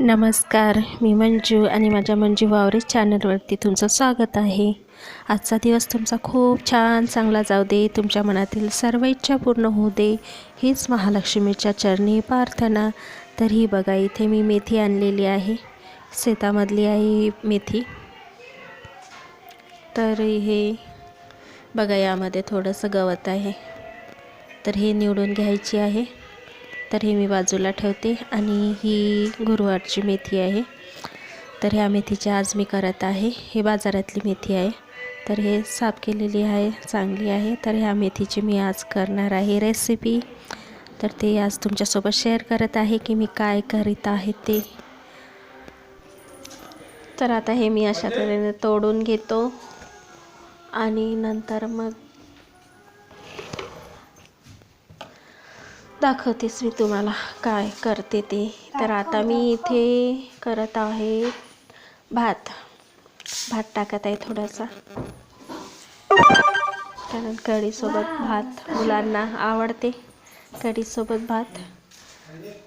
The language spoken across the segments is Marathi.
नमस्कार मी मंजू आणि माझ्या मंजू वावरे चॅनलवरती तुमचं स्वागत आहे. आजचा दिवस तुमचा खूप छान चांगला जाऊ दे तुमच्या मनातील सर्व इच्छा पूर्ण होऊ दे हीच महालक्ष्मीच्या चरणी प्रार्थना. तर ही बघा इथे मी मेथी आणलेली आहे शेतामधली आहे मेथी. तर हे बघा यामध्ये थोडंसं गवत आहे. तर हे निवडून घ्यायची आहे. तर हे मी बाजूला ठेवते आणि ही गुरुवारची मेथी आहे. तर ह्या मेथीची आज मी करत आहे. हे बाजारातली मेथी आहे. तर हे साफ केलेली आहे चांगली आहे. तर ह्या मेथीची मी आज करणार आहे रेसिपी तर ते आज तुमच्यासोबत शेअर करत आहे की मी काय करीत आहे ते. तर आता हे मी अशा तऱ्हेने तोडून घेतो आणि नंतर मग दाखवतेच मी तुम्हाला काय करते ते. तर आता मी इथे करत आहे भात. भात टाकत आहे थोडासा. कारण कढीसोबत भात मुलांना आवडते. कढीसोबत भात.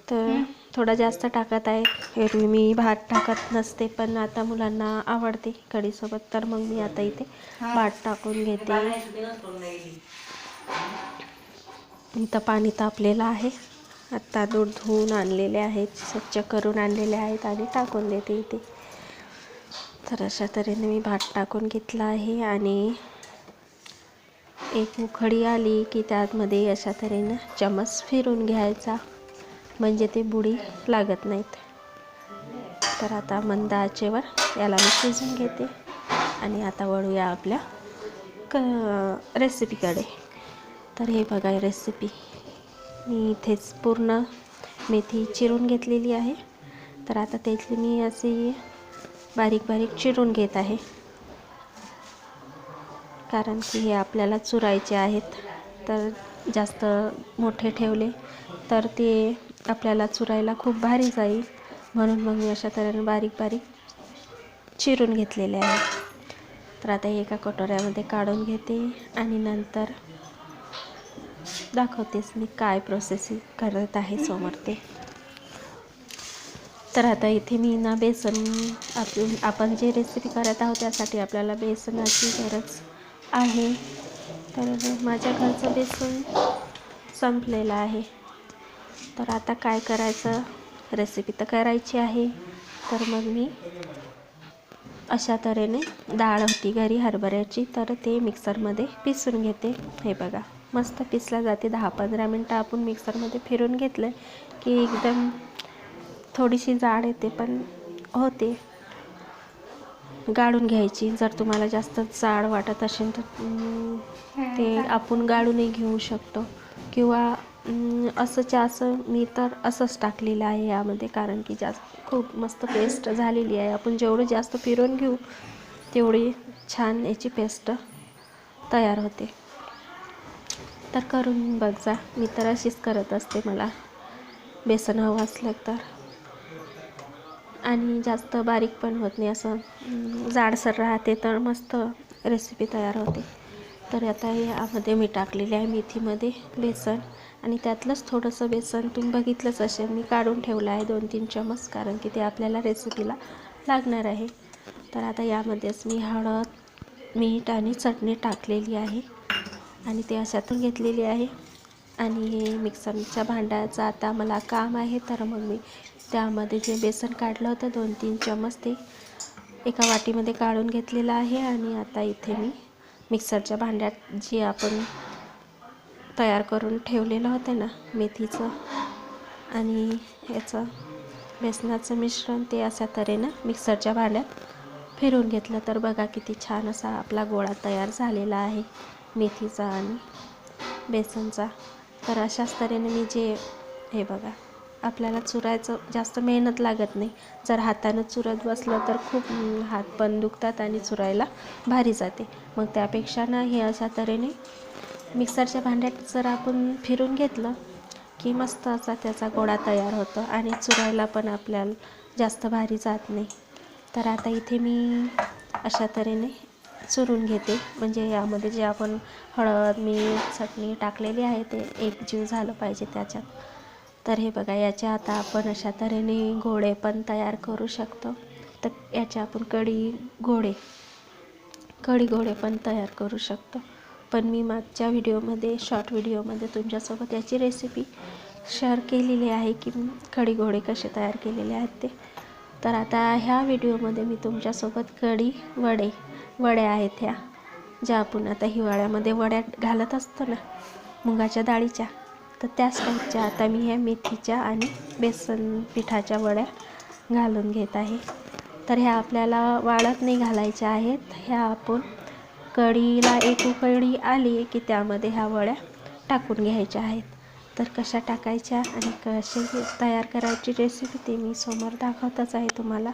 तर थोडा जास्त टाकत आहे. एरवी मी भात टाकत नसते पण आता मुलांना आवडते कढीसोबत. तर मग मी आता इथे भात टाकून घेते. इथं पाणी तापलेलं आहे. आत्ता दूध धुवून आणलेले आहेत स्वच्छ करून आणलेले आहेत आणि टाकून देते इथे. तर अशा तऱ्हेने मी भात टाकून घेतला आहे आणि एक उखडी आली की त्यामध्ये अशा तऱ्हेनं चमच फिरून घ्यायचा. म्हणजे ते बुडी लागत नाहीत. तर आता मंद आचेवर याला मी शिजून घेते आणि आता वळूया आपल्या क रेसिपीकडे तर हे बघा रेसिपी मी इथेच पूर्ण मेथी चिरून घेतलेली आहे. तर आता त्याची मी असे बारीक बारीक चिरून घेत आहे. कारण की हे आपल्याला चुरायचे आहेत. तर जास्त मोठे ठेवले तर ते आपल्याला चुरायला खूप भारी जाईल. म्हणून मग मी अशा तऱ्हेने बारीक बारीक चिरून घेतलेले आहे. तर आता एका कटोऱ्यामध्ये काढून घेते आणि नंतर दाखवतेस मी काय प्रोसेस करत आहे समोर ते. तर आता इथे मी ना बेसन आपण आपण जे रेसिपी करत आहोत त्यासाठी आपल्याला बेसनाची गरज आहे. तर माझ्या घरचं बेसन संपलेलं आहे. तर आता काय करायचं? रेसिपी तर करायची आहे. तर मग मी अशा तऱ्हेने डाळ होती घरी हरभऱ्याची. तर ते मिक्सरमध्ये पिसून घेते. हे बघा. मस्त पिसला जाते दहा पंधरा मिनटं आपण मिक्सरमध्ये फिरून घेतलं की एकदम थोडीशी जाड येते पण होते. गाळून घ्यायची. जर तुम्हाला जास्त जाड वाटत असेल तर ते आपण गाळूनही घेऊ शकतो. किंवा असंच असं मी तर असंच टाकलेलं आहे यामध्ये कारण की जास्त खूप मस्त पेस्ट झालेली आहे. आपण जेवढं जास्त फिरवून घेऊ तेवढी छान याची पेस्ट तयार होते. तर करून बघ जा. मी तर अशीच करत असते मला. बेसन हवं असलं तर. आणि जास्त बारीक पण होत नाही असं. जाडसर राहते तर मस्त रेसिपी तयार होते. तर आता यामध्ये मी टाकलेले आहे मेथीमध्ये बेसन. आणि त्यातलंच थोडंसं बेसन तुम्ही बघितलंच असेल. मी काढून ठेवलं आहे दोन तीन चमच कारण की ते आपल्याला रेसिपीला लागणार आहे. तर आता यामध्येच मी हळद मीठ आणि चटणी टाकलेली आहे. आणि ते अशातून घेतलेली आहे. आणि हे मिक्सरच्या भांड्याचं आता मला काम आहे तर मग मी त्यामध्ये जे बेसन काढलं होतं दोन तीन चमच ते एका वाटीमध्ये काढून घेतलेलं आहे. आणि आता इथे मी मिक्सरच्या भांड्यात जे आपण तयार करून ठेवलेलं होतं ना मेथीचं आणि याचं बेसनाचं मिश्रण ते अशा तऱ्हेनं मिक्सरच्या भांड्यात फिरून घेतलं. तर बघा किती छान असा आपला गोळा तयार झालेला आहे. मेथीचा आणि बेसनचा. तर अशाच तऱ्हेने मी जे हे बघा आपल्याला चुरायचं जास्त मेहनत लागत नाही. जर हातानं चुरत बसलं तर खूप हात पण दुखतात आणि चुरायला भारी जाते. मग त्यापेक्षा ना हे अशा तऱ्हेने मिक्सरच्या भांड्यात जर आपण फिरून घेतलं की मस्त असा त्याचा गोळा तयार होतो आणि चुरायला पण आपल्याला जास्त भारी जात नाही. तर आता इथे मी अशा तऱ्हेने चुरून घेते. म्हणजे यामध्ये जे आपण हळद मीठ चटणी टाकलेली आहे ते एक जीव झालं पाहिजे त्याच्यात. तर हे बघा याचे आता आपण अशा तऱ्हेने घोडे पण तयार करू शकतो. तर याचे आपण कढी घोडे कढी घोडे पण तयार करू शकतो. पण मी मागच्या व्हिडिओमध्ये शॉर्ट व्हिडिओमध्ये तुमच्यासोबत याची रेसिपी शेअर केलेली आहे की कढी घोडे कसे तयार केलेले आहेत ते. तर आता ह्या व्हिडिओमध्ये मी तुमच्यासोबत कढी वडे वड्या आहेत ह्या ज्या आपण आता हिवाळ्यामध्ये वड्या घालत असतो ना मुगाच्या डाळीच्या तर त्याच टाईपच्या आता मी ह्या मेथीच्या आणि बेसन पिठाच्या वड्या घालून घेत आहे. तर ह्या आपल्याला वाळत नाही घालायच्या आहेत. ह्या आपण कढीला एक उकळी आली की त्यामध्ये ह्या वड्या टाकून घ्यायच्या आहेत. तर कशा टाकायच्या आणि कसे तयार करायची रेसिपी ते मी समोर दाखवतच आहे तुम्हाला.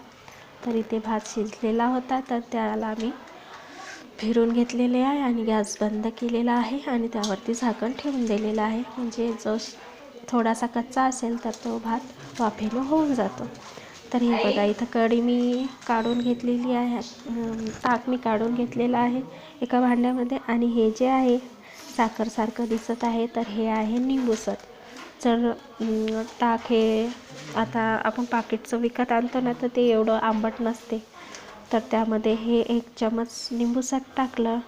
तर इथे भात शिजलेला होता तर त्याला मी फिरून घेतलेले आहे आणि गॅस बंद केलेला आहे आणि त्यावरती झाकण ठेवून दिलेलं आहे. म्हणजे जो थोडासा कच्चा असेल तर तो भात वाफेनं होऊन जातो. तर हे बघा इथं कढी मी काढून घेतलेली आहे. ताक मी काढून घेतलेला आहे एका भांड्यामध्ये. आणि हे जे आहे साखरसारखं दिसत आहे तर हे आहे निंबूसत जर ताक हे आता आपण पाकिटचं विकत आणतो ना तर ते एवढं आंबट नसते. तर त्यामध्ये हे एक चमच निंबूसट टाकलं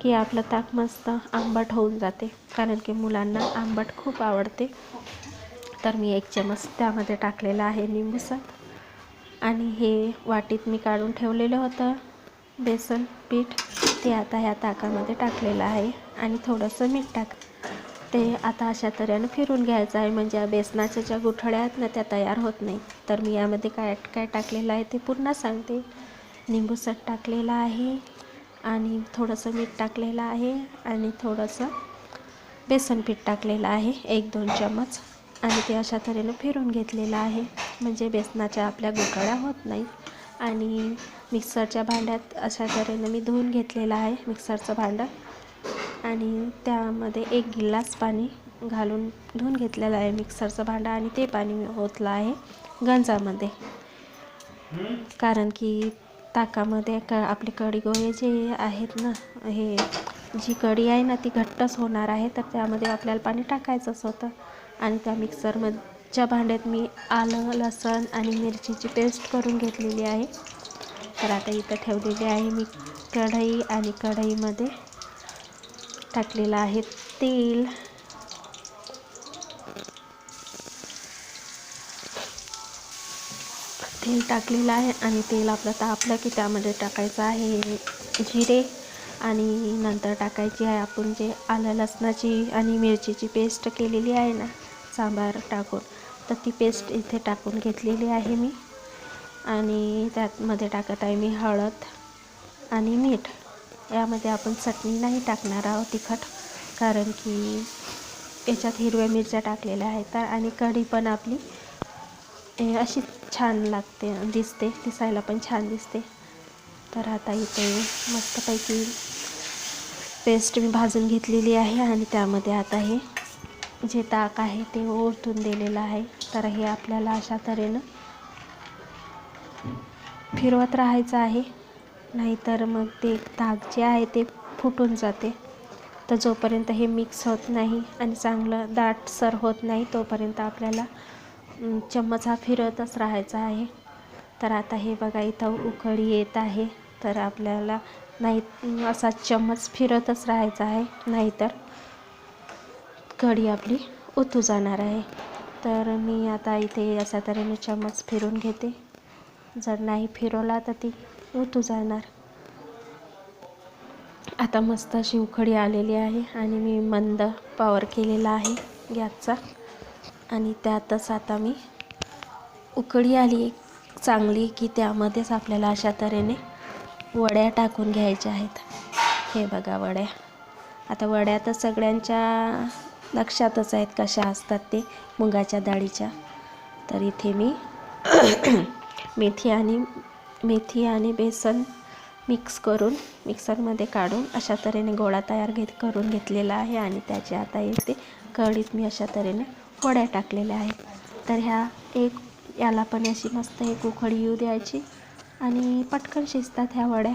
की आपलं ताक मस्त आंबट होऊन जाते. कारण की मुलांना आंबट खूप आवडते. तर मी एक चमच त्यामध्ये टाकलेला आहे निंबूसट आणि हे वाटीत मी काढून ठेवलेलं होतं. बेसन पीठ ते आता ह्या ताकामध्ये टाकलेलं आहे. आणि थोडंसं मीठ टाक. ते आता अशा तऱ्हेनं फिरून घ्यायचं आहे. म्हणजे या बेसनाच्या ज्या गुठळ्या आहेत ना त्या तयार होत नाही तर मी यामध्ये काय काय टाकलेलं आहे ते पुन्हा सांगते. निंबूसट टाकलेला आहे आणि थोडंसं मीठ टाकलेलं आहे आणि थोडंसं बेसन पीठ टाकलेलं आहे एक दोन चम्मच. आणि ते अशा तऱ्हेनं फिरून घेतलेलं आहे. म्हणजे बेसनाच्या आपल्या गुठळ्या होत नाही आणि मिक्सरच्या भांड्यात अशा तऱ्हेनं मी धुवून घेतलेलं आहे मिक्सरचं भांडं. आणि त्यामध्ये एक गिलास पाणी घालून धुवून घेतलेलं आहे मिक्सरचं भांडं. आणि ते पाणी मी ओतलं आहे गंजामध्ये. कारण की ताकामध्ये क आपले कढी गोळे जे आहेत ना हे जी कढी आहे ना ती घट्टच होणार आहे. तर त्यामध्ये आपल्याला पाणी टाकायचंच होतं. आणि त्या मिक्सरमधच्या भांड्यात मी आलं लसण आणि मिरचीची पेस्ट करून घेतलेली आहे. तर आता इथं ठेवलेली आहे मी कढई आणि कढईमध्ये टाकलेलं आहे तेल. तेल टाकलेलं आहे आणि तेल आपलं तापलं की त्यामध्ये टाकायचं आहे जिरे आणि नंतर टाकायची आहे आपण जे आलं लसणाची आणि मिरचीची पेस्ट केलेली आहे ना सांबार टाकून. तर ती पेस्ट इथे टाकून घेतलेली आहे मी. आणि त्यातमध्ये टाकत आहे मी हळद आणि मीठ. यामध्ये आपण चटणी नाही टाकणार आहोत तिखट कारण की याच्यात हिरव्या मिरच्या टाकलेल्या आहेत तर आणि कढी पण आपली अशी छान लागते दिसते दिसायला पण छान दिसते. तर आता इथे मस्तपैकी पेस्ट मी भाजून घेतलेली आहे आणि त्यामध्ये आता हे जे ताक आहे ते ओरतून दिलेलं आहे. तर हे आपल्याला अशा तऱ्हेनं फिरवत राहायचं आहे. नाहीतर मग ते ताक जे आहे ते फुटून जाते. तर जोपर्यंत हे मिक्स होत नाही आणि चांगलं दाटसर होत नाही तोपर्यंत आपल्याला चम्मच हा फिरतच राहायचा आहे. तर आता हे बघा इथं उकळी येत आहे. तर आपल्याला नाही असा चम्मच फिरतच राहायचा आहे. नाहीतर कढी आपली ओतू जाणार आहे. तर मी आता इथे अशा तऱ्हेने चम्मच फिरून घेते. जर नाही फिरवला तर ती ओतू जाणार. आता मस्त अशी उखडी आलेली आहे आणि मी मंद पावर केलेला आहे गॅसचा. आणि त्यातच आता मी उकळी आली चांगली की त्यामध्येच आपल्याला अशा तऱ्हेने वड्या टाकून घ्यायच्या आहेत. हे बघा वड्या. आता वड्या तर सगळ्यांच्या लक्षातच आहेत कशा असतात ते मुगाच्या डाळीच्या. तर इथे मी मेथी आणि मेथी आणि बेसन मिक्स करून मिक्सरमध्ये काढून अशा तऱ्हेने गोळा तयार घेत करून घेतलेला आहे आणि त्याचे आता इथे कढीत मी अशा तऱ्हेने वड्या टाकलेल्या आहेत. तर ह्या एक याला पण अशी मस्त एक उखळी येऊ द्यायची आणि पटकन शिजतात ह्या वड्या.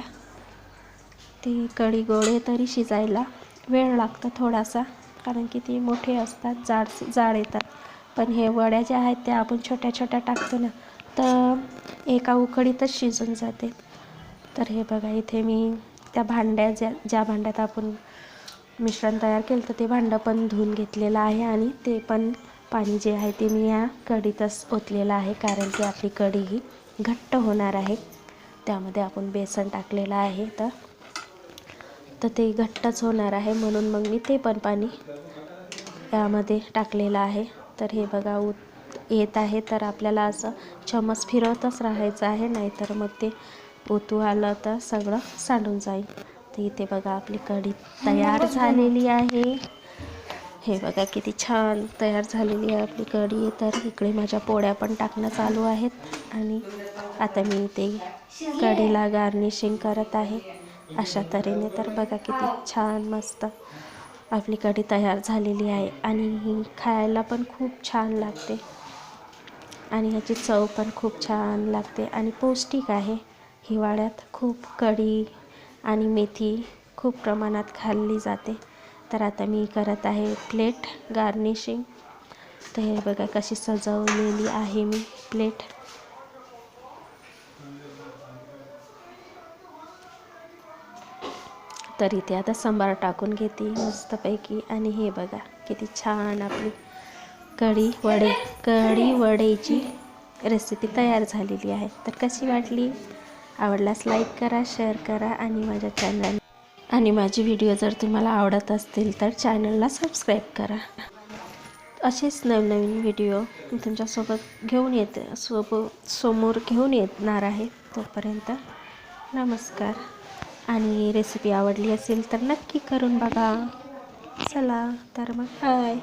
ती कढी गोळे तरी शिजायला वेळ लागतो थोडासा कारण की ती मोठे असतात जाड जाड येतात. पण हे वड्या ज्या आहेत त्या आपण छोट्या छोट्या टाकतो ना तर एका उकडीतच शिजून जाते. तर हे बघा इथे मी त्या भांड्या ज्या ज्या भांड्यात आपण मिश्रण तयार केलं तर ते भांडं पण धुवून घेतलेलं आहे आणि ते पण पाणी जे आहे ते मी या कढीतच ओतलेलं आहे कारण की आपली कढी ही घट्ट होणार आहे. त्यामध्ये आपण बेसन टाकलेलं आहे तर. तर ते घट्टच होणार आहे म्हणून मग मी ते पण पाणी यामध्ये टाकलेलं आहे. तर हे बघा उत येत आहे तर आपल्याला असं चमच फिरवतच राहायचं आहे नाहीतर मग ते ओतू आलं तर सगळं सांडून जाईल. तर इथे बघा आपली कढी तयार झालेली आहे. हे बघा किती छान तयार झालेली आहे आपली कढी. तर इकडे माझ्या पोळ्या पण टाकणं चालू आहेत. आणि आता मी ते कढीला गार्निशिंग करत आहे. अशा तऱ्हेने. तर बघा किती छान मस्त आपली कढी तयार झालेली आहे. आणि ही खायला पण खूप छान लागते. आणि ह्याची चव पण खूप छान लागते. आणि पौष्टिक आहे. हिवाळ्यात खूप कढी आणि मेथी खूप प्रमाणात खाल्ली जाते. तर आता मी करत आहे प्लेट गार्निशिंग. तर हे बघा कशी सजवलेली आहे मी प्लेट. तर इथे आता सांबार टाकून घेते मस्तपैकी. आणि हे बघा किती छान आपली कढी वडे कढी वडेची रेसिपी तयार झालेली आहे. तर कशी वाटली? आवडल्यास लाईक करा शेअर करा आणि माझ्या चॅनल आणि माझी व्हिडिओ जर तुम्हाला आवडत असतील तर चॅनलला सबस्क्राईब करा. असेच नवनवीन व्हिडिओ मी तुमच्यासोबत घेऊन येते सोबत समोर घेऊन येणार आहे तोपर्यंत नमस्कार. आणि रेसिपी आवडली असेल तर नक्की करून बघा. चला तर मग बाय